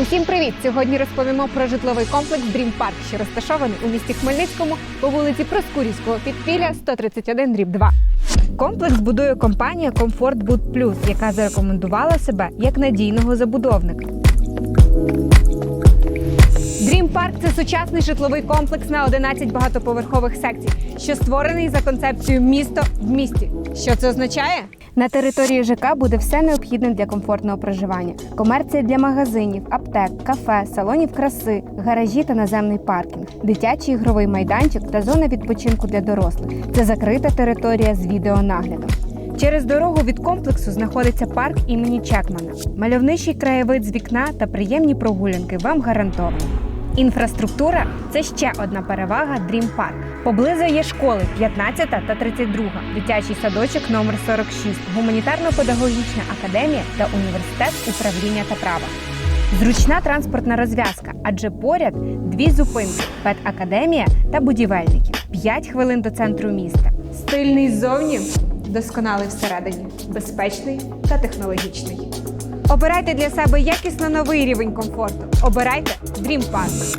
Усім привіт! Сьогодні розповімо про житловий комплекс Dream Park, що розташований у місті Хмельницькому по вулиці Проскурівського підпілля 131 дріб 2. Комплекс будує компанія Comfort Boot Plus, яка зарекомендувала себе як надійного забудовника. Park – це сучасний житловий комплекс на 11 багатоповерхових секцій, що створений за концепцією місто в місті. Що це означає? На території ЖК буде все необхідне для комфортного проживання: комерція для магазинів, аптек, кафе, салонів краси, гаражі та наземний паркінг, дитячий ігровий майданчик та зона відпочинку для дорослих. Це закрита територія з відеонаглядом. Через дорогу від комплексу знаходиться парк імені Чекмана. Мальовничий краєвид з вікна та приємні прогулянки вам гарантовано. Інфраструктура це ще одна перевага Dream Park. Поблизу є школи 15 та 32, дитячий садочок номер 46, гуманітарно-педагогічна академія та університет управління та права. Зручна транспортна розв'язка, адже поряд дві зупинки педакадемія та будівельники. 5 хвилин до центру міста. Стильний ззовні, досконалий всередині, безпечний та технологічний. Обирайте для себе якісно новий рівень комфорту. Обирайте Dream Park.